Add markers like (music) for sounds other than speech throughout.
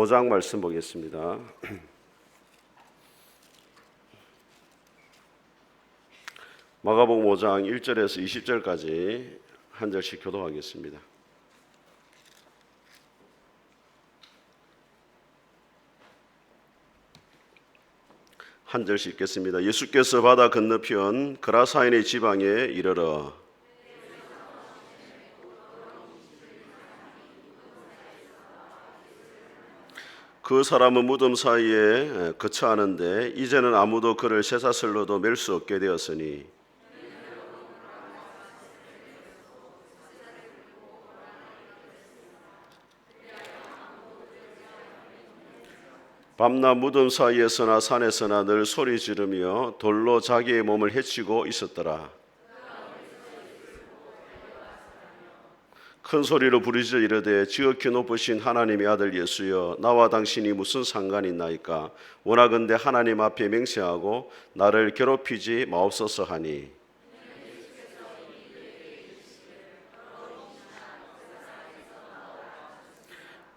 5장 말씀 보겠습니다. (clears throat) 마가복음 5장 1절에서 20절까지 한 절씩 교도하겠습니다. 한 절씩 읽겠습니다. 예수께서 바다 건너편 그라사인의 지방에 이르러 그 사람은 무덤 사이에 거처하는데 이제는 아무도 그를 쇠사슬로도 맬 수 없게 되었으니 밤낮 무덤 사이에서나 산에서나 늘 소리 지르며 돌로 자기의 몸을 해치고 있었더라. 큰 소리로 부르짖어 이르되 지극히 높으신 하나님의 아들 예수여 나와 당신이 무슨 상관이 있나이까? 원하건대 하나님 앞에 맹세하고 나를 괴롭히지 마옵소서 하니.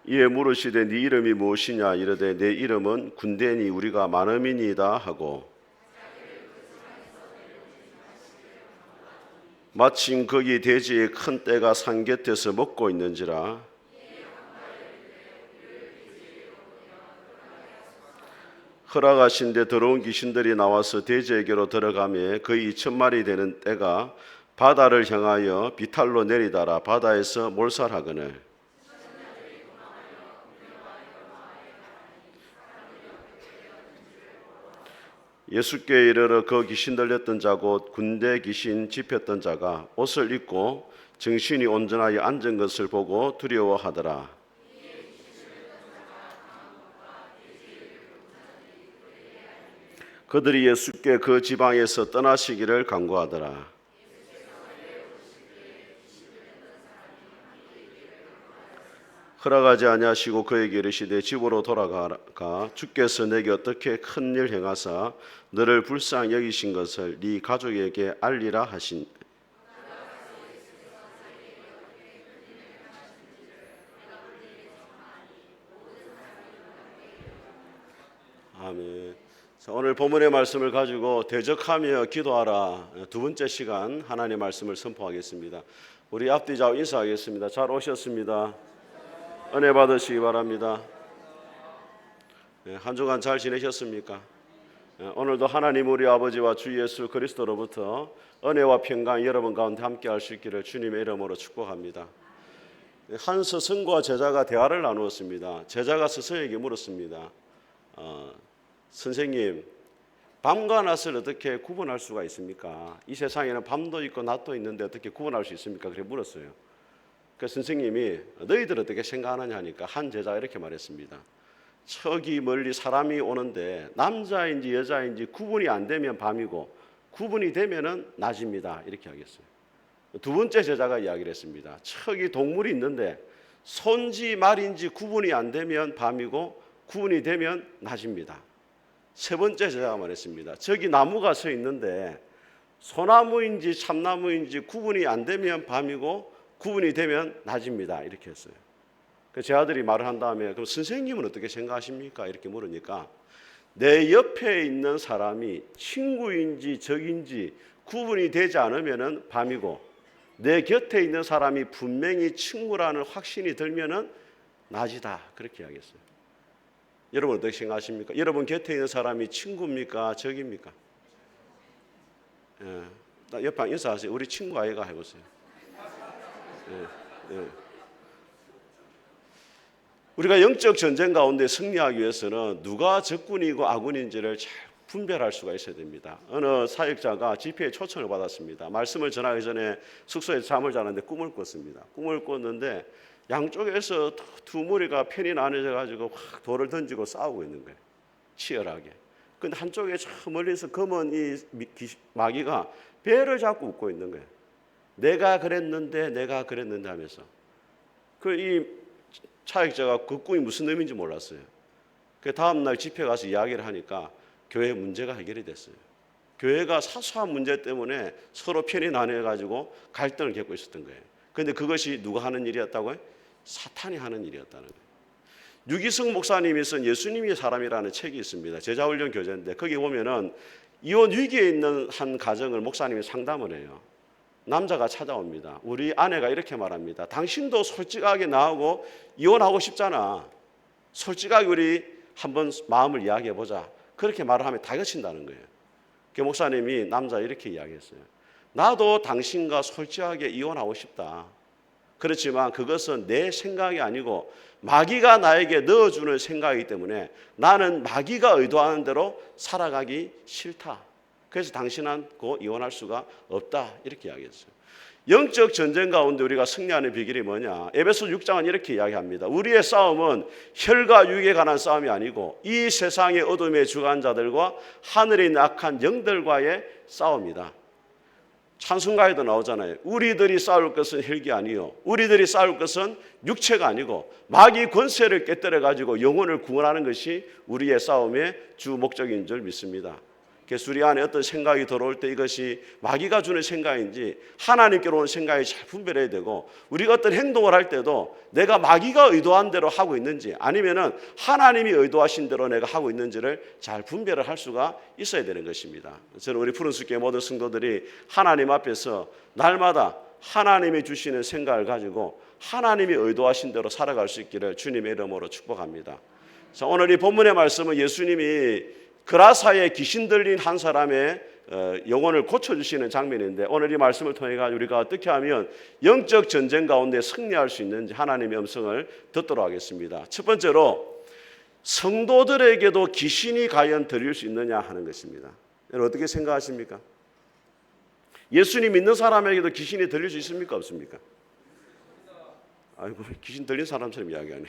이에 물으시되 네 이름이 무엇이냐? 이르되 내 이름은 군대니 우리가 많음이니이다 하고 마침 거기 대지에 큰 떼가 산 곁에서 먹고 있는지라. 허락하신데 더러운 귀신들이 나와서 대지에게로 들어가며 거의 2천 마리 되는 떼가 바다를 향하여 비탈로 내리다라 바다에서 몰살하거늘 예수께 이르러 그 귀신 들렸던 자 곧 군대 귀신 집혔던 자가 옷을 입고 정신이 온전하여 앉은 것을 보고 두려워하더라. 그들이 예수께 그 지방에서 떠나시기를 간구하더라. 허락하지 아니하시고 그에게 이르시되 집으로 돌아가가 주께서 내게 어떻게 큰 일 행하사 너를 불쌍히 여기신 것을 네 가족에게 알리라 하신 아멘. 자, 오늘 본문의 말씀을 가지고 대적하며 기도하라 두 번째 시간 하나님의 말씀을 선포하겠습니다. 우리 앞뒤 좌우 인사하겠습니다. 잘 오셨습니다. 은혜 받으시기 바랍니다. 예, 한 주간 잘 지내셨습니까? 예, 오늘도 하나님 우리 아버지와 주 예수 그리스도로부터 은혜와 평강 여러분 가운데 함께 할 수 있기를 주님의 이름으로 축복합니다. 예, 한 스승과 제자가 대화를 나누었습니다. 제자가 스승에게 물었습니다. 어, 선생님, 밤과 낮을 어떻게 구분할 수가 있습니까? 이 세상에는 밤도 있고 낮도 있는데 어떻게 구분할 수 있습니까? 그래 물었어요. 그 선생님이 너희들 어떻게 생각하느냐 하니까 한 제자가 이렇게 말했습니다. 저기 멀리 사람이 오는데 남자인지 여자인지 구분이 안 되면 밤이고 구분이 되면은 낮입니다. 이렇게 하겠어요. 두 번째 제자가 이야기를 했습니다. 저기 동물이 있는데 손지 말인지 구분이 안 되면 밤이고 구분이 되면 낮입니다. 세 번째 제자가 말했습니다. 저기 나무가 서 있는데 소나무인지 참나무인지 구분이 안 되면 밤이고 구분이 되면 낮입니다. 이렇게 했어요. 제 아들이 말을 한 다음에 그럼 선생님은 어떻게 생각하십니까? 이렇게 물으니까 내 옆에 있는 사람이 친구인지 적인지 구분이 되지 않으면은 밤이고 내 곁에 있는 사람이 분명히 친구라는 확신이 들면은 낮이다. 그렇게 이야기했어요. 여러분 어떻게 생각하십니까? 여러분 곁에 있는 사람이 친구입니까? 적입니까? 예. 옆에 인사하세요. 우리 친구 아이가 해보세요. 예, 예. 우리가 영적 전쟁 가운데 승리하기 위해서는 누가 적군이고 아군인지를 잘 분별할 수가 있어야 됩니다. 어느 사역자가 집회에 초청을 받았습니다. 말씀을 전하기 전에 숙소에 잠을 자는데 꿈을 꿨습니다. 꿈을 꿨는데 양쪽에서 두 무리가 편이 나눠져 가지고 확 돌을 던지고 싸우고 있는 거예요. 치열하게. 근데 한쪽에 저 멀리서 검은 이 마귀가 배를 잡고 웃고 있는 거예요. 내가 그랬는데 내가 그랬는데 하면서 그 이 차역자가 그 꿈이 무슨 의미인지 몰랐어요. 그 다음 날 집회 가서 이야기를 하니까 교회 문제가 해결이 됐어요. 교회가 사소한 문제 때문에 서로 편이 나뉘어 가지고 갈등을 겪고 있었던 거예요. 그런데 그것이 누가 하는 일이었다고요? 사탄이 하는 일이었다는 거예요. 유기성 목사님이 쓴 예수님이 사람이라는 책이 있습니다. 제자훈련 교재인데 거기 보면은 이혼 위기에 있는 한 가정을 목사님이 상담을 해요. 남자가 찾아옵니다. 우리 아내가 이렇게 말합니다. 당신도 솔직하게 나하고 이혼하고 싶잖아. 솔직하게 우리 한번 마음을 이야기해 보자. 그렇게 말을 하면 다그친다는 거예요. 그 목사님이 남자 이렇게 이야기했어요. 나도 당신과 솔직하게 이혼하고 싶다. 그렇지만 그것은 내 생각이 아니고 마귀가 나에게 넣어주는 생각이기 때문에 나는 마귀가 의도하는 대로 살아가기 싫다. 그래서 당신하고 이혼할 수가 없다. 이렇게 이야기했어요. 영적 전쟁 가운데 우리가 승리하는 비결이 뭐냐? 에베소 6장은 이렇게 이야기합니다. 우리의 싸움은 혈과 육에 관한 싸움이 아니고 이 세상의 어둠의 주관자들과 하늘의 낙한 영들과의 싸움이다. 찬송가에도 나오잖아요. 우리들이 싸울 것은 혈기 아니요. 우리들이 싸울 것은 육체가 아니고 마귀 권세를 깨뜨려 가지고 영혼을 구원하는 것이 우리의 싸움의 주 목적인 줄 믿습니다. 그래서 우리 안에 어떤 생각이 들어올 때 이것이 마귀가 주는 생각인지 하나님께로 온 생각이 잘 분별해야 되고 우리가 어떤 행동을 할 때도 내가 마귀가 의도한 대로 하고 있는지 아니면은 하나님이 의도하신 대로 내가 하고 있는지를 잘 분별을 할 수가 있어야 되는 것입니다. 저는 우리 푸른숲교회 모든 성도들이 하나님 앞에서 날마다 하나님이 주시는 생각을 가지고 하나님이 의도하신 대로 살아갈 수 있기를 주님의 이름으로 축복합니다. 자, 오늘 이 본문의 말씀은 예수님이 그라사에 귀신 들린 한 사람의 어, 영혼을 고쳐주시는 장면인데 오늘 이 말씀을 통해 가지고 우리가 어떻게 하면 영적 전쟁 가운데 승리할 수 있는지 하나님의 음성을 듣도록 하겠습니다. 첫 번째로 성도들에게도 귀신이 과연 들릴 수 있느냐 하는 것입니다. 여러분 어떻게 생각하십니까? 예수님 믿는 사람에게도 귀신이 들릴 수 있습니까? 없습니까? 아이고 귀신 들린 사람처럼 이야기하네.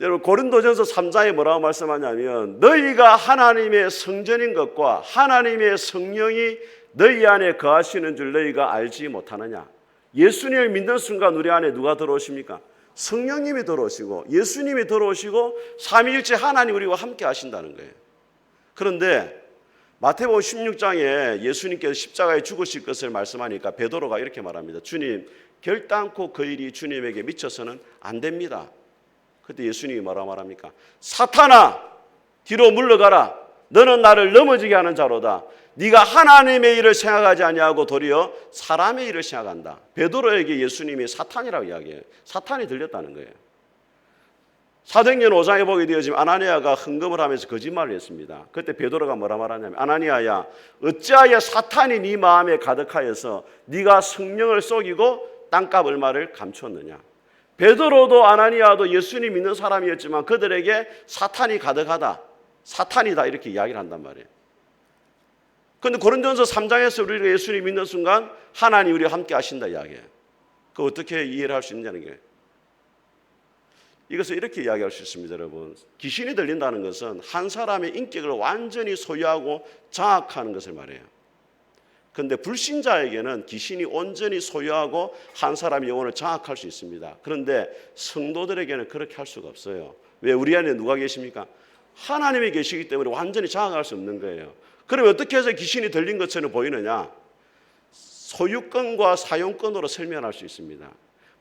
여러분 고린도전서 3장에 뭐라고 말씀하냐면 너희가 하나님의 성전인 것과 하나님의 성령이 너희 안에 거하시는 줄 너희가 알지 못하느냐. 예수님을 믿는 순간 우리 안에 누가 들어오십니까? 성령님이 들어오시고 예수님이 들어오시고 삼위일체 하나님 우리와 함께 하신다는 거예요. 그런데 마태복음 16장에 예수님께서 십자가에 죽으실 것을 말씀하니까 베드로가 이렇게 말합니다. 주님 결단코 그 일이 주님에게 미쳐서는 안 됩니다. 그때 예수님이 뭐라 말합니까? 사탄아 뒤로 물러가라. 너는 나를 넘어지게 하는 자로다. 네가 하나님의 일을 생각하지 아니하고 도리어 사람의 일을 생각한다. 베드로에게 예수님이 사탄이라고 이야기해요. 사탄이 들렸다는 거예요. 사도행전 5장에 보게 되어지면 아나니아가 흥금을 하면서 거짓말을 했습니다. 그때 베드로가 뭐라 말하냐면 아나니아야 어찌하여 사탄이 네 마음에 가득하여서 네가 성령을 속이고 땅값 얼마를 감췄느냐. 베드로도 아나니아도 예수님 믿는 사람이었지만 그들에게 사탄이 가득하다. 사탄이다 이렇게 이야기를 한단 말이에요. 그런데 고린도전서 3장에서 우리가 예수님 믿는 순간 하나님 우리와 함께 하신다 이야기예요. 그 어떻게 이해를 할 수 있냐는 게 이것을 이렇게 이야기할 수 있습니다, 여러분. 귀신이 들린다는 것은 한 사람의 인격을 완전히 소유하고 장악하는 것을 말해요. 그런데 불신자에게는 귀신이 온전히 소유하고 한 사람의 영혼을 장악할 수 있습니다. 그런데 성도들에게는 그렇게 할 수가 없어요. 왜 우리 안에 누가 계십니까? 하나님이 계시기 때문에 완전히 장악할 수 없는 거예요. 그럼 어떻게 해서 귀신이 들린 것처럼 보이느냐? 소유권과 사용권으로 설명할 수 있습니다.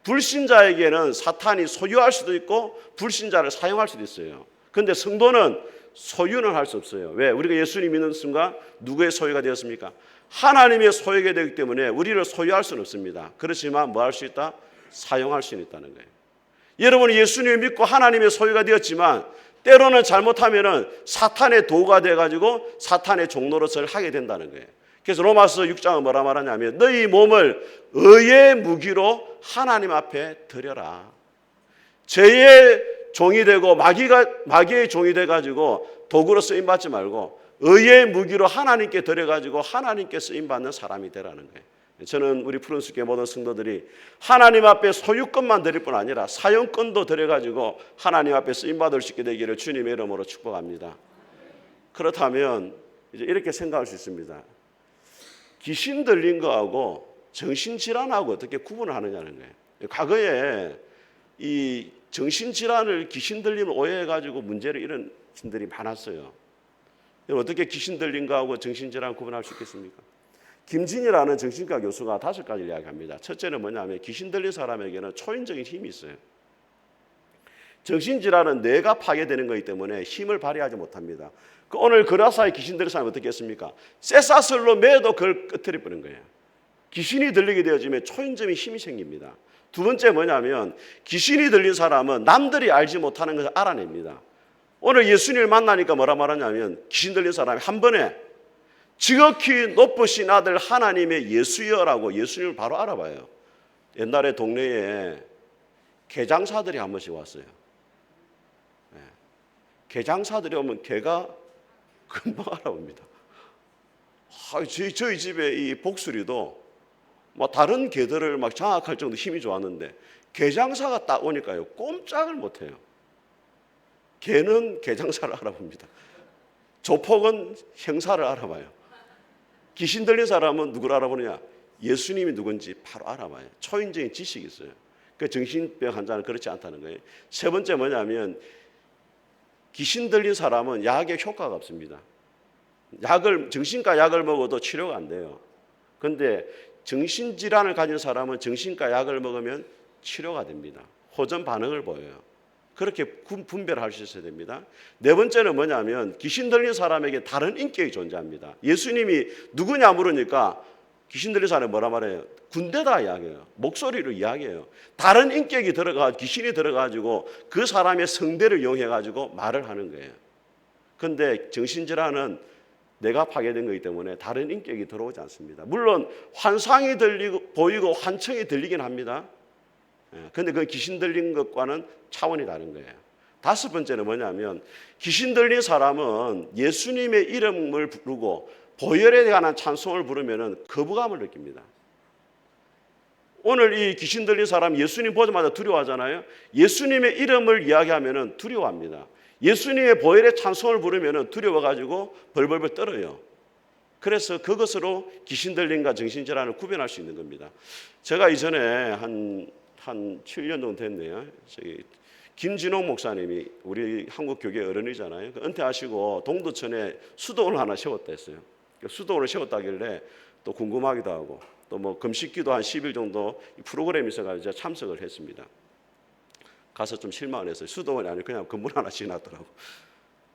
불신자에게는 사탄이 소유할 수도 있고 불신자를 사용할 수도 있어요. 그런데 성도는 소유는 할 수 없어요. 왜? 우리가 예수님 믿는 순간 누구의 소유가 되었습니까? 하나님의 소유가 되기 때문에 우리를 소유할 수는 없습니다. 그렇지만 뭐 할 수 있다? 사용할 수는 있다는 거예요. 여러분이 예수님을 믿고 하나님의 소유가 되었지만 때로는 잘못하면은 사탄의 도가 돼 가지고 사탄의 종노릇을 하게 된다는 거예요. 그래서 로마서 6장은 뭐라 말하냐면 너희 몸을 의의 무기로 하나님 앞에 드려라. 죄의 종이 되고 마귀가 마귀의 종이 돼 가지고 도구로 쓰임 받지 말고 의의 무기로 하나님께 드려 가지고 하나님께 쓰임 받는 사람이 되라는 거예요. 저는 우리 푸른숲교 모든 성도들이 하나님 앞에 소유권만 드릴 뿐 아니라 사용권도 드려 가지고 하나님 앞에 쓰임 받을 수 있게 되기를 주님의 이름으로 축복합니다. 그렇다면 이제 이렇게 생각할 수 있습니다. 귀신 들린 거하고 정신질환하고 어떻게 구분을 하느냐는 거예요. 과거에 이 정신질환을 귀신 들림을 오해해가지고 문제를 이런 신들이 많았어요. 어떻게 귀신 들린 거하고 정신질환 구분할 수 있겠습니까? 김진이라는 정신과 교수가 다섯 가지를 이야기합니다. 첫째는 뭐냐면 귀신 들린 사람에게는 초인적인 힘이 있어요. 정신질환은 뇌가 파괴되는 거기 때문에 힘을 발휘하지 못합니다. 그 오늘 그라사에 귀신 들린 사람이 어떻게 했습니까? 쇠사슬로 매도 그걸 끄트려 버린 거예요. 귀신이 들리게 되어지면 초인점이 힘이 생깁니다. 두 번째 뭐냐면 귀신이 들린 사람은 남들이 알지 못하는 것을 알아냅니다. 오늘 예수님을 만나니까 뭐라 말하냐면 귀신 들린 사람이 한 번에 지극히 높으신 아들 하나님의 예수여라고 예수님을 바로 알아봐요. 옛날에 동네에 개장사들이 한 번씩 왔어요. 예. 개장사들이 오면 개가 금방 알아봅니다. 아, 저희, 저희 집에 이 복수리도 뭐 다른 개들을 막 장악할 정도 힘이 좋았는데 개장사가 딱 오니까요 꼼짝을 못해요. 개는 개장사를 알아봅니다. 조폭은 형사를 알아봐요. 귀신 들린 사람은 누구를 알아보느냐? 예수님이 누군지 바로 알아봐요. 초인적인 지식이 있어요. 그 정신병 환자는 그렇지 않다는 거예요. 세 번째 뭐냐면 귀신 들린 사람은 약의 효과가 없습니다. 약을 정신과 약을 먹어도 치료가 안 돼요. 근데 정신 질환을 가진 사람은 정신과 약을 먹으면 치료가 됩니다. 호전 반응을 보여요. 그렇게 군- 분별할 수 있어야 됩니다. 네 번째는 뭐냐면 귀신 들린 사람에게 다른 인격이 존재합니다. 예수님이 누구냐 물으니까 귀신 들린 사람이 뭐라 말해요? 군대다 이야기해요. 목소리로 이야기해요. 다른 인격이 들어가 귀신이 들어가지고 그 사람의 성대를 이용해 가지고 말을 하는 거예요. 근데 정신질환은 내가 파괴된 거기 때문에 다른 인격이 들어오지 않습니다. 물론 환상이 들리고 보이고 환청이 들리긴 합니다. 예, 근데 그 귀신 들린 것과는 차원이 다른 거예요. 다섯 번째는 뭐냐면 귀신 들린 사람은 예수님의 이름을 부르고 보혈에 관한 찬송을 부르면은 거부감을 느낍니다. 오늘 이 귀신 들린 사람 예수님 보자마자 두려워하잖아요. 예수님의 이름을 이야기하면은 두려워합니다. 예수님의 보혈의 찬송을 부르면은 두려워가지고 벌벌벌 떨어요. 그래서 그것으로 귀신 들림과 정신 질환을 구별할 수 있는 겁니다. 제가 이전에 한, 한 7년 정도 됐네요. 저기 김진홍 목사님이 우리 한국 교계 어른이잖아요. 그 은퇴하시고 동두천에 수도원을 하나 세웠다 했어요. 그 수도원을 세웠다길래 또 궁금하기도 하고 또 뭐 금식기도 한 10일 정도 프로그램이 있어가지고 참석을 했습니다. 가서 좀 실망을 했어요. 수도원이 아니고 그냥 건물 하나 지났더라고.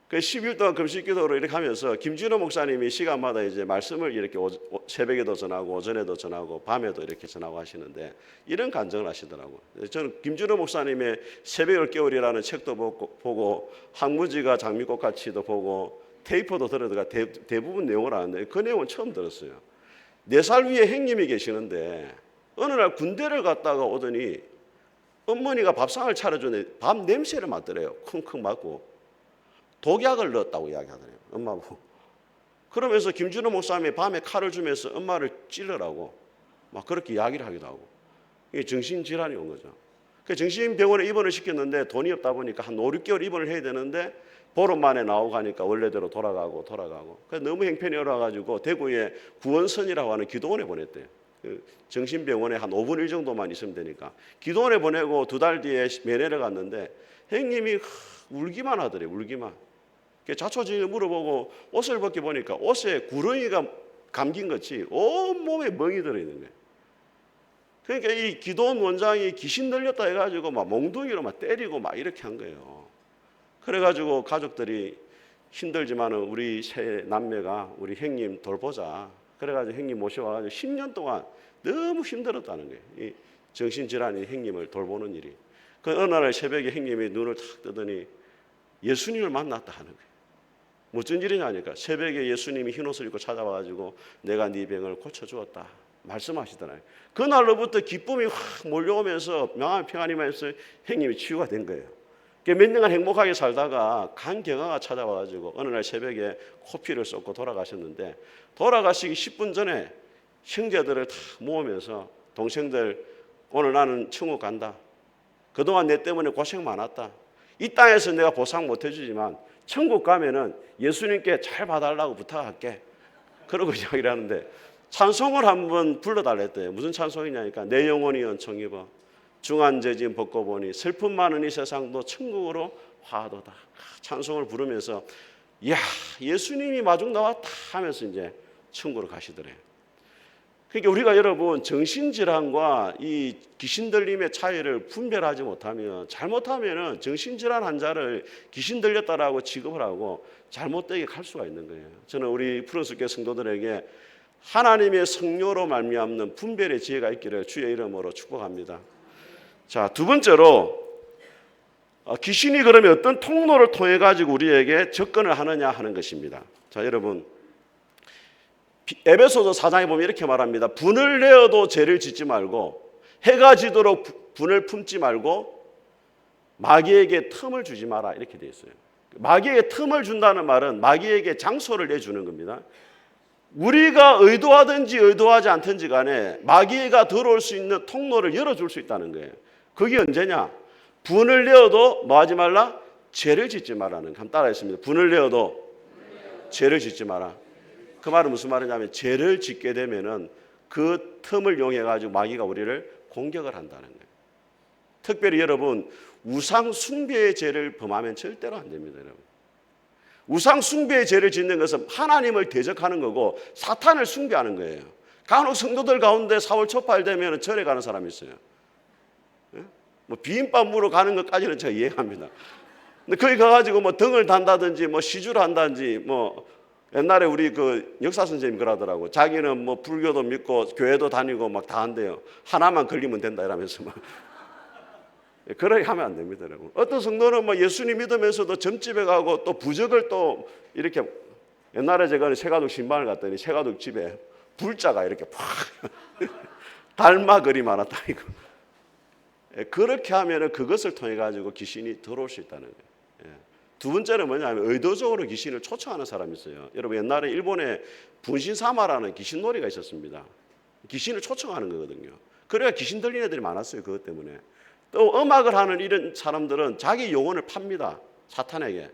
그 10일 동안 금식 기도로 이렇게 하면서 김진호 목사님이 시간마다 이제 말씀을 이렇게 오, 오, 새벽에도 전하고 오전에도 전하고 밤에도 이렇게 전하고 하시는데 이런 간증을 하시더라고요. 저는 김진호 목사님의 새벽을 깨우리라는 책도 보고, 항무지가 장미꽃 같이도 보고 테이프도 들어가 대, 대부분 내용을 아는데 그 내용은 처음 들었어요. 네 살 위에 행님이 계시는데 어느 날 군대를 갔다가 오더니 어머니가 밥상을 차려주는데 밥 냄새를 맡더래요. 쿵쿵 맡고 독약을 넣었다고 이야기하더래요. 엄마 보고. 그러면서 김준호 목사님이 밤에 칼을 주면서 엄마를 찔러라고 막 그렇게 이야기를 하기도 하고 이게 정신질환이 온 거죠. 그 정신병원에 입원을 시켰는데 돈이 없다 보니까 한 5, 6개월 입원을 해야 되는데 보름 만에 나오고 가니까 원래대로 돌아가고 돌아가고 그래서 너무 형편이 어려워가지고 대구에 구원선이라고 하는 기도원에 보냈대요. 그 정신병원에 한 5분 1 정도만 있으면 되니까 기도원에 보내고 두 달 뒤에 면회를 갔는데 형님이 울기만 하더래요. 울기만. 자초지를 물어보고 옷을 벗겨 보니까 옷에 구렁이가 감긴 것이 온 몸에 멍이 들어있는 거예요. 그러니까 이 기도원 원장이 귀신 들렸다 해가지고 막 몽둥이로 막 때리고 막 이렇게 한 거예요. 그래가지고 가족들이 힘들지만은 우리 세 남매가 우리 형님 돌보자. 그래가지고 형님 모셔와가지고 10년 동안 너무 힘들었다는 거예요. 이 정신질환이 형님을 돌보는 일이. 그 어느 날 새벽에 형님이 눈을 탁 뜨더니 예수님을 만났다 하는 거예요. 무슨 일이냐니까 새벽에 예수님이 흰 옷을 입고 찾아와가지고 내가 네 병을 고쳐주었다 말씀하시더라고요. 그날로부터 기쁨이 확 몰려오면서 명함 평안이면서 형님이 치유가 된 거예요. 몇 년간 행복하게 살다가 간 경화가 찾아와가지고 어느 날 새벽에 코피를 쏟고 돌아가셨는데 돌아가시기 10분 전에 형제들을 다 모으면서 동생들 오늘 나는 천국 간다. 그동안 내 때문에 고생 많았다. 이 땅에서 내가 보상 못 해주지만 천국 가면은 예수님께 잘 봐달라고 부탁할게. 그러고 이야기를 하는데 찬송을 한번 불러달랬대요. 무슨 찬송이냐니까 내 영혼이 연청 입어 중한 죄진 벗고 보니 슬픔 많은 이 세상도 천국으로 화도다. 찬송을 부르면서 야 예수님이 마중 나왔다 하면서 이제 천국으로 가시더래요. 그러니까 우리가 여러분 정신질환과 이 귀신 들림의 차이를 분별하지 못하면 잘못하면은 정신질환 환자를 귀신 들렸다라고 취급을 하고 잘못되게 갈 수가 있는 거예요. 저는 우리 프로스교 성도들에게 하나님의 성료로 말미암는 분별의 지혜가 있기를 주의 이름으로 축복합니다. 자, 두 번째로 어, 귀신이 그러면 어떤 통로를 통해 가지고 우리에게 접근을 하느냐 하는 것입니다. 자, 여러분 비- 에베소서 4장에 보면 이렇게 말합니다. 분을 내어도 죄를 짓지 말고 해가 지도록 부- 분을 품지 말고 마귀에게 틈을 주지 마라 이렇게 되어 있어요. 마귀에게 틈을 준다는 말은 마귀에게 장소를 내주는 겁니다. 우리가 의도하든지 의도하지 않든지 간에 마귀가 들어올 수 있는 통로를 열어줄 수 있다는 거예요. 그게 언제냐? 분을 내어도 뭐 하지 말라? 죄를 짓지 말라는 한 따라 했습니다. 분을 내어도 죄를 짓지 마라. 그 말은 무슨 말이냐면 죄를 짓게 되면은 그 틈을 이용해 가지고 마귀가 우리를 공격을 한다는 거예요. 특별히 여러분 우상 숭배의 죄를 범하면 절대로 안 됩니다, 여러분. 우상 숭배의 죄를 짓는 것은 하나님을 대적하는 거고 사탄을 숭배하는 거예요. 간혹 성도들 가운데 4월 초팔 되면 절에 가는 사람이 있어요. 예? 뭐 비빔밥 무러 가는 것까지는 제가 이해합니다. 근데 거기 가가지고 뭐 등을 단다든지 뭐 시주를 한다든지 뭐 옛날에 우리 그 역사 선생님 그러더라고. 자기는 뭐 불교도 믿고 교회도 다니고 막 다 한대요. 하나만 걸리면 된다 이러면서 막. (laughs) 그렇게 하면 안 됩니다, 여러분. 어떤 성도는 뭐 예수님 믿으면서도 점집에 가고 또 부적을 또 이렇게 옛날에 제가 세가독 신방을 갔더니 세가독 집에 불자가 이렇게 팍 달마 그림 하나. 예, 그렇게 하면은 그것을 통해 가지고 귀신이 들어올 수 있다는 거예요. 예. 두 번째는 뭐냐면 의도적으로 귀신을 초청하는 사람이 있어요. 여러분 옛날에 일본에 분신사마라는 귀신놀이가 있었습니다. 귀신을 초청하는 거거든요. 그래야 귀신 들린 애들이 많았어요. 그것 때문에. 또 음악을 하는 이런 사람들은 자기 영혼을 팝니다. 사탄에게.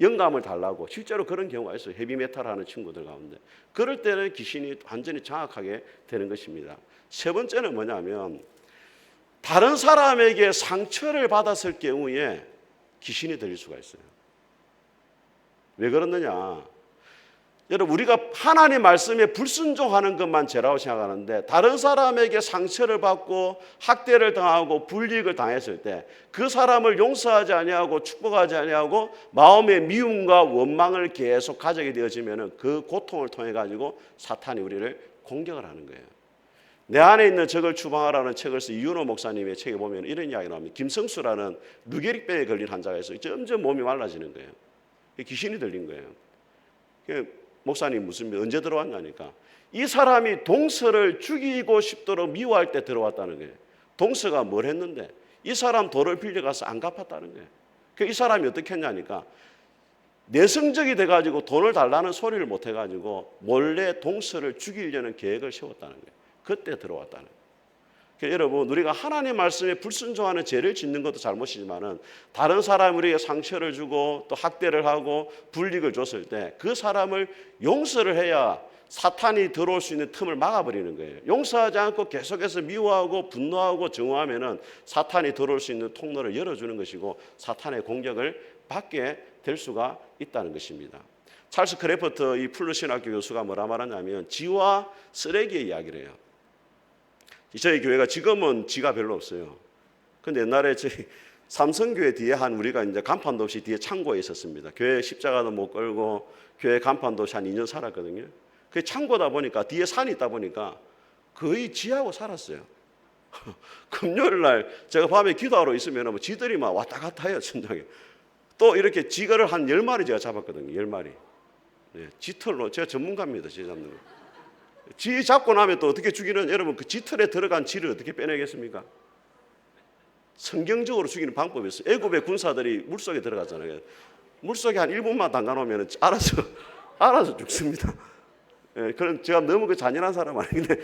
영감을 달라고. 실제로 그런 경우가 있어요. 헤비메탈 하는 친구들 가운데. 그럴 때는 귀신이 완전히 장악하게 되는 것입니다. 세 번째는 뭐냐면 다른 사람에게 상처를 받았을 경우에 귀신이 들릴 수가 있어요. 왜 그러느냐? 여러분 우리가 하나님 말씀에 불순종하는 것만 죄라고 생각하는데 다른 사람에게 상처를 받고 학대를 당하고 불이익을 당했을 때 그 사람을 용서하지 아니하고 축복하지 아니하고 마음의 미움과 원망을 계속 가지게 되어지면은 그 고통을 통해 가지고 사탄이 우리를 공격을 하는 거예요. 내 안에 있는 적을 추방하라는 책을 쓴 이윤호 목사님의 책에 보면 이런 이야기 나옵니다. 김성수라는 루게릭병에 걸린 환자가 있어요. 점점 몸이 말라지는 거예요. 귀신이 들린 거예요. 그 목사님 무슨 언제 들어왔냐니까 이 사람이 동서를 죽이고 싶도록 미워할 때 들어왔다는 거예요. 동서가 뭘 했는데 이 사람 돈을 빌려가서 안 갚았다는 거예요. 그이 사람이 어떻게 했냐니까 내성적이 돼가지고 돈을 달라는 소리를 못 해가지고 몰래 동서를 죽이려는 계획을 세웠다는 거예요. 그때 들어왔다는. 그러니까 여러분 우리가 하나님의 말씀에 불순종하는 죄를 짓는 것도 잘못이지만은 다른 사람 우리에게 상처를 주고 또 학대를 하고 불이익을 줬을 때 그 사람을 용서를 해야 사탄이 들어올 수 있는 틈을 막아버리는 거예요. 용서하지 않고 계속해서 미워하고 분노하고 정오하면은 사탄이 들어올 수 있는 통로를 열어주는 것이고 사탄의 공격을 받게 될 수가 있다는 것입니다. 찰스 크래퍼트 이 플루 신학교 교수가 뭐라 말하냐면 지와 쓰레기의 이야기를 해요. 저희 교회가 지금은 지가 별로 없어요. 근데 옛날에 저희 (laughs) 삼성교회 뒤에 한 우리가 이제 간판도 없이 뒤에 창고에 있었습니다. 교회 십자가도 못 걸고 교회 간판도 없이 한 2년 살았거든요. 그 창고다 보니까 뒤에 산이 있다 보니까 거의 지하고 살았어요. (laughs) 금요일 날 제가 밤에 기도하러 있으면 뭐 지들이 막 왔다 갔다 해요, 천장에. 또 이렇게 지거를 한 10마리 제가 잡았거든요, 10마리. 네, 지털로 제가 전문가입니다, 지 잡는 거. 지 잡고 나면 또 어떻게 죽이는 여러분 그 지털에 들어간 지를 어떻게 빼내겠습니까? 성경적으로 죽이는 방법이 있어요. 애굽의 군사들이 물속에 들어가잖아요. 물속에 한 1분만 담가 놓으면 알아서 (laughs) 알아서 죽습니다. 예, 그럼 제가 너무 그 잔인한 사람 아닌데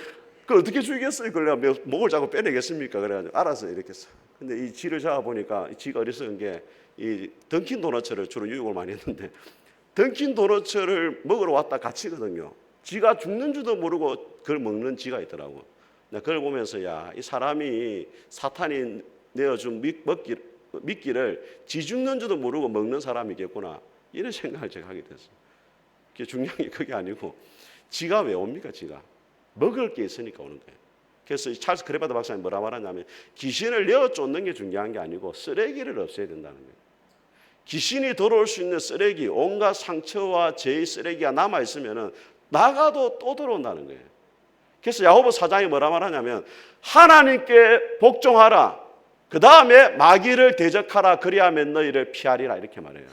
그 어떻게 죽이겠어요? 그래 내가 목을 잡고 빼내겠습니까? 그래가지고 알아서 이렇게 써. 근데 이 지를 잡아 보니까 이 지가 어리석은 게 이 던킨 도너츠를 주로 유혹을 많이 했는데 던킨 도너츠를 먹으러 왔다 갇히거든요. 지가 죽는 줄도 모르고 그걸 먹는 지가 있더라고. 나 그걸 보면서 야 이 사람이 사탄이 내어준 미, 먹기, 미끼를 지 죽는 줄도 모르고 먹는 사람이겠구나 이런 생각을 제가 하게 됐어요. 그게 중요한 게 그게 아니고 지가 왜 옵니까 지가? 먹을 게 있으니까 오는 거예요. 그래서 이 찰스 크레바드 박사님 뭐라 말하냐면 귀신을 내어 쫓는 게 중요한 게 아니고 쓰레기를 없애야 된다는 거예요. 귀신이 들어올 수 있는 쓰레기, 온갖 상처와 죄의 쓰레기가 남아 있으면은 나가도 또 들어온다는 거예요. 그래서 야고보 사장이 뭐라 말하냐면 하나님께 복종하라. 그 다음에 마귀를 대적하라. 그리하면 너희를 피하리라 이렇게 말해요.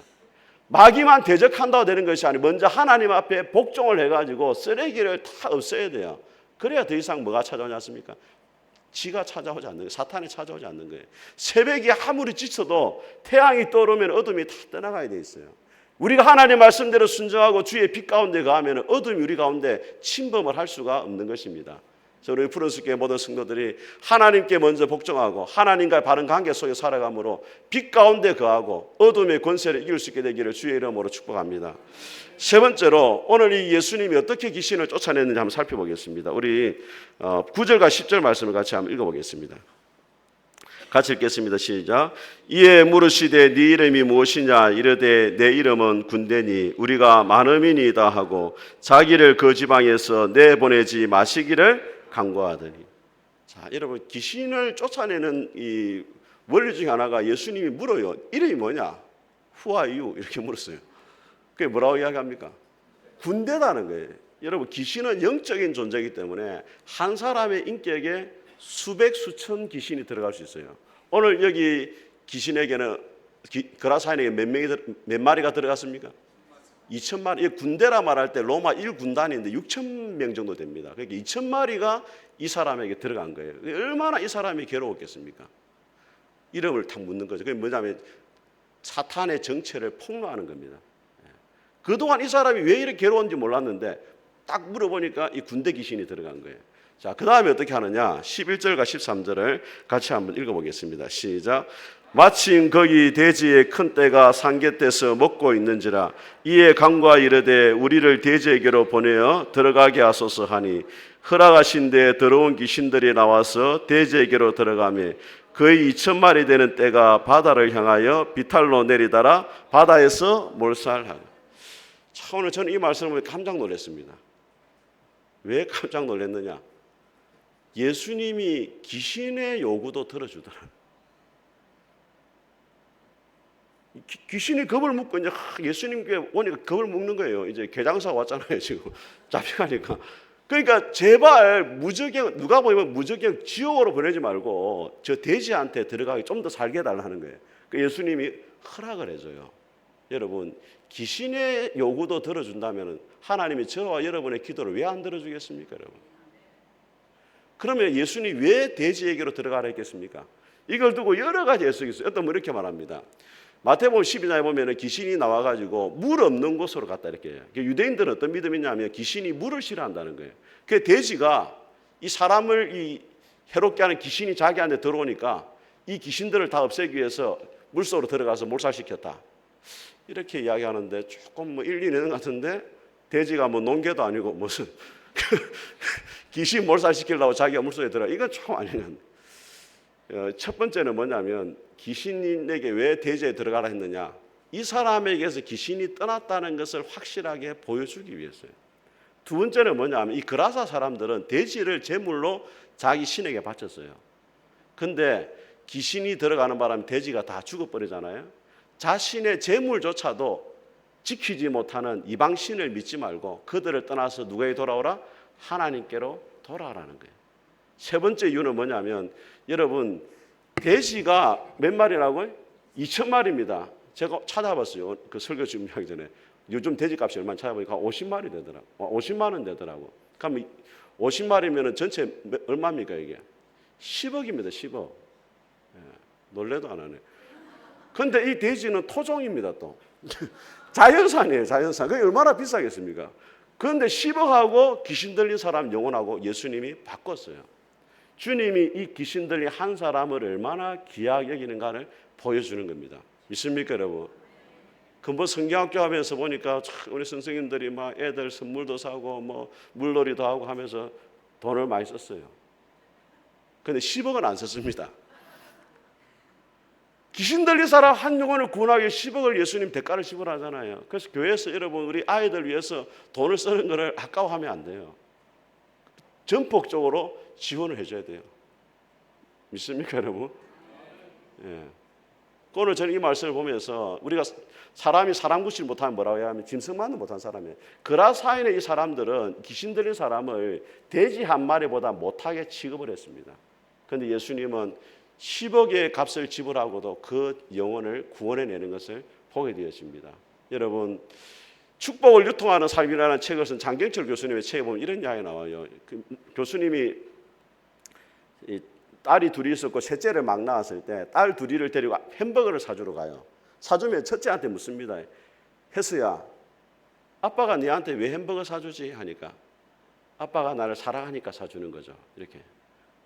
마귀만 대적한다고 되는 것이 아니고 먼저 하나님 앞에 복종을 해가지고 쓰레기를 다 없애야 돼요. 그래야 더 이상 뭐가 찾아오지 않습니까? 지가 찾아오지 않는 거예요. 사탄이 찾아오지 않는 거예요. 새벽이 아무리 지쳐도 태양이 떠오르면 어둠이 다 떠나가야 돼 있어요. 우리가 하나님 말씀대로 순종하고 주의 빛 가운데 가면 어둠이 우리 가운데 침범을 할 수가 없는 것입니다. 저는 프로스교회 모든 성도들이 하나님께 먼저 복종하고 하나님과의 바른 관계 속에 살아감으로 빛 가운데 거하고 어둠의 권세를 이길 수 있게 되기를 주의 이름으로 축복합니다. 세 번째로 오늘 이 예수님이 어떻게 귀신을 쫓아냈는지 한번 살펴보겠습니다. 우리 9절과 10절 말씀을 같이 한번 읽어보겠습니다. 같이 읽겠습니다. 시작. 이에 물으시되 네 이름이 무엇이냐 이르되 내 이름은 군대니 우리가 많음이니이다 하고 자기를 그 지방에서 내 보내지 마시기를 강구하더니 자 여러분 귀신을 쫓아내는 이 원리 중에 하나가 예수님이 물어요. 이름이 뭐냐? You? 이렇게 물었어요. 그게 뭐라고 이야기합니까? 군대다는 거예요. 여러분 귀신은 영적인 존재이기 때문에 한 사람의 인격에 수백 수천 귀신이 들어갈 수 있어요. 오늘 여기 귀신에게는 그라사인에게 몇 명이 몇 마리가 들어갔습니까? 2천 마리. 군대라 말할 때 로마 1군단인데 6천 명 정도 됩니다. 그러니까 2천 마리가 이 사람에게 들어간 거예요. 얼마나 이 사람이 괴로웠겠습니까? 이름을 탁 묻는 거죠. 그게 뭐냐면 사탄의 정체를 폭로하는 겁니다. 예. 그동안 이 사람이 왜 이렇게 괴로운지 몰랐는데 딱 물어보니까 이 군대 귀신이 들어간 거예요. 자, 그 다음에 어떻게 하느냐? 11절과 13절을 같이 한번 읽어보겠습니다. 시작. 마침 거기 대지에 큰 떼가 상계떼서 먹고 있는지라 이에 강과 이르되 우리를 대지에게로 보내어 들어가게 하소서 하니 허락하신 데 더러운 귀신들이 나와서 대지에게로 들어가며 거의 2천 마리 되는 떼가 바다를 향하여 비탈로 내리다라 바다에서 몰살하고 자, 오늘 저는 이 말씀을 깜짝 놀랐습니다. 왜 깜짝 놀랐느냐? 예수님이 귀신의 요구도 들어주더라. 귀신이 겁을 먹고 이제 예수님께 오니까 겁을 먹는 거예요. 이제 개장사 왔잖아요 지금 (laughs) 잡혀가니까. 그러니까 제발 무적경 누가 보면 무적경 지옥으로 보내지 말고 저 돼지한테 들어가게 좀 더 살게 해달라는 거예요. 그 예수님이 허락을 해줘요. 여러분 귀신의 요구도 들어준다면 하나님이 저와 여러분의 기도를 왜 안 들어주겠습니까, 여러분? 그러면 예수님이 왜 돼지에게로 들어가라 했겠습니까? 이걸 두고 여러 가지 해석이 있어요. 어떤 분 이렇게 말합니다. 마태복음 12장에 보면 귀신이 나와가지고 물 없는 곳으로 갔다 이렇게 해요. 유대인들은 어떤 믿음이 있냐면 귀신이 물을 싫어한다는 거예요. 그 돼지가 이 사람을 이 해롭게 하는 귀신이 자기 안에 들어오니까 이 귀신들을 다 없애기 위해서 물속으로 들어가서 몰살시켰다. 이렇게 이야기하는데 조금 뭐 일리 있는 것 같은데 돼지가 뭐 농개도 아니고 무슨 (laughs) 귀신 몰살시키려고 자기가 물속에 들어가. 이건 좀 아닌 것 같아요. 첫 번째는 뭐냐면 귀신에게 왜 대제에 들어가라 했느냐? 이 사람에게서 귀신이 떠났다는 것을 확실하게 보여주기 위해서요. 두 번째는 뭐냐면 이 그라사 사람들은 돼지를 제물로 자기 신에게 바쳤어요. 근데 귀신이 들어가는 바람에 돼지가 다 죽어버리잖아요. 자신의 제물조차도 지키지 못하는 이방 신을 믿지 말고 그들을 떠나서 누구에게 돌아오라? 하나님께로 돌아오라는 거예요. 세 번째 이유는 뭐냐면 여러분 돼지가 몇 마리라고요? 2천 마리입니다. 제가 찾아봤어요. 그 설교 준비하기 전에. 요즘 돼지 값이 얼마 찾아보니까 50마리 되더라고. 50만 원 되더라고. 그럼 50마리면 전체 얼마입니까 이게? 10억입니다. 10억. 예, 놀래도 안 하네. 근데 이 돼지는 토종입니다 또. (laughs) 자연산이에요. 자연산. 그게 얼마나 비싸겠습니까? 그런데 10억하고 귀신 들린 사람 영혼하고 예수님이 바꿨어요. 주님이 이 귀신 들린 한 사람을 얼마나 귀하게 여기는가를 보여주는 겁니다. 믿습니까, 여러분? 근본 성경학교 하면서 보니까 우리 선생님들이 막 애들 선물도 사고 뭐 물놀이도 하고 하면서 돈을 많이 썼어요. 근데 10억은 안 썼습니다. 귀신 들린 사람 한 영혼을 구원하기 10억을 예수님 대가를 지불하잖아요. 그래서 교회에서 여러분 우리 아이들 위해서 돈을 쓰는 것을 아까워하면 안 돼요. 전폭적으로 지원을 해줘야 돼요. 믿습니까, 여러분? 예. 오늘 저는 이 말씀을 보면서 우리가 사람이 사람 구실 못하면 뭐라고 해야 하면 짐승만도 못한 사람이에요. 그라사인의 이 사람들은 귀신 들린 사람을 돼지 한 마리보다 못하게 취급을 했습니다. 그런데 예수님은 10억의 값을 지불하고도 그 영혼을 구원해내는 것을 보게 되었습니다. 여러분 축복을 유통하는 삶이라는 책을 쓴 장경철 교수님의 책에 보면 이런 이야기 나와요. 그 교수님이 이 딸이 둘이 있었고 셋째를 막 낳았을 때 딸 둘이를 데리고 햄버거를 사주러 가요. 사주면 첫째한테 묻습니다. 혜수야, 아빠가 네한테 왜 햄버거 사주지? 하니까 아빠가 나를 사랑하니까 사주는 거죠. 이렇게.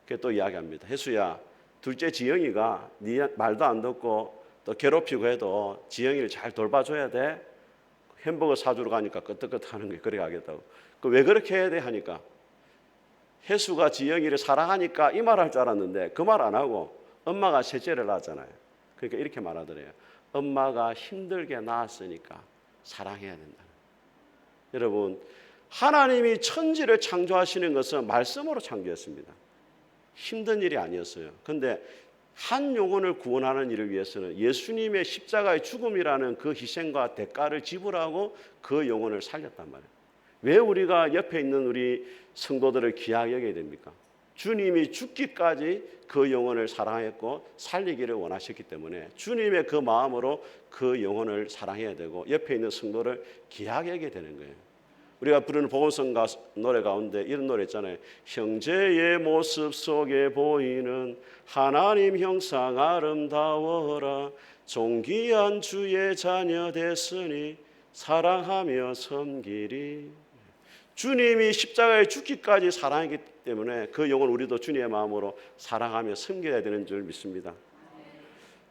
그게 또 이야기합니다. 혜수야, 둘째 지영이가 네 말도 안 듣고 또 괴롭히고 해도 지영이를 잘 돌봐줘야 돼. 햄버거 사주러 가니까 끄떡끄떡 하는 게 그래 가겠다고. 그 왜 그렇게 해야 돼 하니까 혜수가 지영이를 사랑하니까 이 말 할 줄 알았는데 그 말 안 하고 엄마가 셋째를 낳았잖아요. 그러니까 이렇게 말하더래요. 엄마가 힘들게 낳았으니까 사랑해야 된다. 여러분 하나님이 천지를 창조하시는 것은 말씀으로 창조했습니다. 힘든 일이 아니었어요. 근데 한 영혼을 구원하는 일을 위해서는 예수님의 십자가의 죽음이라는 그 희생과 대가를 지불하고 그 영혼을 살렸단 말이에요. 왜 우리가 옆에 있는 우리 성도들을 귀하게 여겨야 됩니까? 주님이 죽기까지 그 영혼을 사랑했고 살리기를 원하셨기 때문에 주님의 그 마음으로 그 영혼을 사랑해야 되고 옆에 있는 성도를 귀하게 여겨야 되는 거예요. 우리가 부르는 복음성 가, 노래 가운데 이런 노래 있잖아요. 형제의 모습 속에 보이는 하나님 형상 아름다워라. 존귀한 주의 자녀 됐으니 사랑하며 섬기리. 주님이 십자가에 죽기까지 사랑했기 때문에 그 영혼 우리도 주님의 마음으로 사랑하며 섬겨야 되는 줄 믿습니다.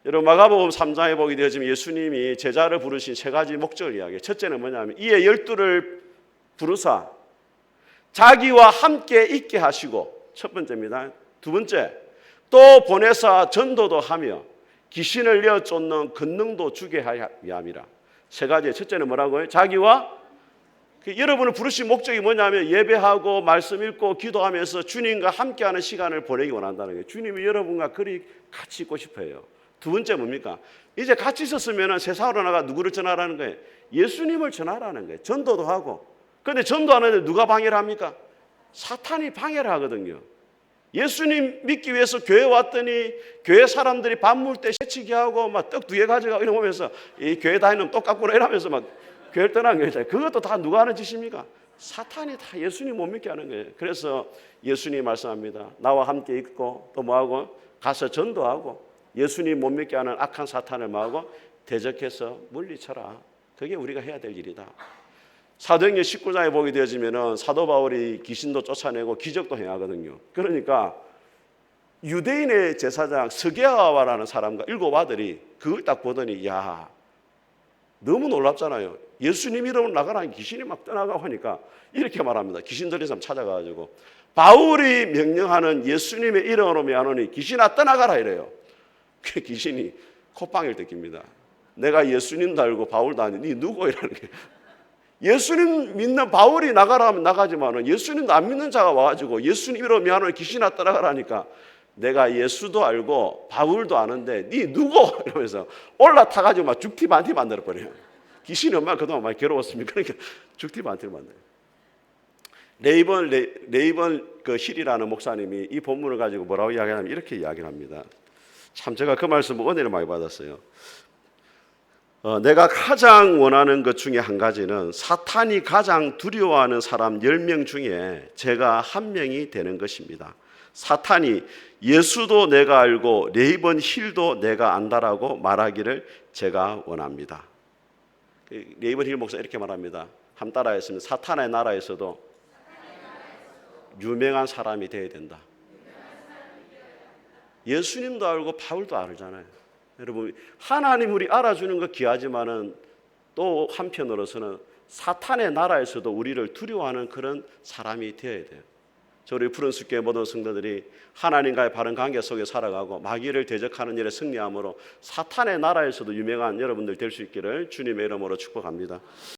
여러분 마가복음 3장에 보게 되어지면 예수님이 제자를 부르신 세 가지 목적을 이야기해요. 첫째는 뭐냐면 이에 열두를 부르사 자기와 함께 있게 하시고 첫 번째입니다. 두 번째 또 보내사 전도도 하며 귀신을 내어 쫓는 권능도 주게 하야 함이라. 세 가지 첫째는 뭐라고요? 자기와 그 여러분을 부르신 목적이 뭐냐면 예배하고 말씀 읽고 기도하면서 주님과 함께하는 시간을 보내기 원한다는 거예요. 주님이 여러분과 그리 같이 있고 싶어요. 두 번째 뭡니까? 이제 같이 있었으면 세상으로 나가 누구를 전하라는 거예요? 예수님을 전하라는 거예요. 전도도 하고. 그런데 전도하는데 누가 방해를 합니까? 사탄이 방해를 하거든요. 예수님 믿기 위해서 교회 왔더니 교회 사람들이 밥 먹을 때 새치기 하고 막 떡 두 개 가져가고 이러면서 이 교회 다니는 똑같구나 이러면서 막 교회를 떠난 거죠. 그것도 다 누가 하는 짓입니까? 사탄이 다 예수님 못 믿게 하는 거예요. 그래서 예수님이 말씀합니다. 나와 함께 있고 또 뭐하고 가서 전도하고 예수님 못 믿게 하는 악한 사탄을 뭐하고 대적해서 물리쳐라. 그게 우리가 해야 될 일이다. 사도행전 19장에 보게 되어지면은 사도 바울이 귀신도 쫓아내고 기적도 행하거든요. 그러니까 유대인의 제사장 스게아와라는 사람과 일곱 아들이 그걸 딱 보더니 야 너무 놀랍잖아요. 예수님 이름으로 나가라 귀신이 막 떠나가고 하니까 이렇게 말합니다. 귀신 들린 사람 찾아가지고 바울이 명령하는 예수님의 이름으로 미안하니 귀신아 떠나가라 이래요. 그 귀신이 콧방울 느낍니다. 내가 예수님도 알고 바울도 아니 니 누구 이라는 게 예수님 믿는 바울이 나가라 하면 나가지만은 예수님도 안 믿는 자가 와가지고 예수님으로 미안하니 귀신아 떠나가라니까 내가 예수도 알고 바울도 아는데 니 누구 (laughs) 이러면서 올라타가지고 막 죽티 반티 만들어 버려요. 귀신이 얼마나 그동안 많이 괴로웠습니까? 그러니까 죽티 반티를 만들어요. 레이번 레, 레이번 그 힐이라는 목사님이 이 본문을 가지고 뭐라고 이야기하냐면 이렇게 이야기를 합니다. 참 제가 그 말씀 은혜를 많이 받았어요. 어, 내가 가장 원하는 것 중에 한 가지는 사탄이 가장 두려워하는 사람 10명 중에 제가 한 명이 되는 것입니다. 사탄이 예수도 내가 알고 레이번 힐도 내가 안다라고 말하기를 제가 원합니다. 레이번 힐 목사 이렇게 말합니다. 함 따라했으면 사탄의 나라에서도 유명한 사람이 되어야 된다. 예수님도 알고 바울도 알잖아요. 여러분 하나님 우리 알아주는 거 귀하지만은 또 한편으로서는 사탄의 나라에서도 우리를 두려워하는 그런 사람이 되어야 돼요. 저희 푸른숲교회 모든 성도들이 하나님과의 바른 관계 속에 살아가고 마귀를 대적하는 일에 승리함으로 사탄의 나라에서도 유명한 여러분들 될 수 있기를 주님의 이름으로 축복합니다.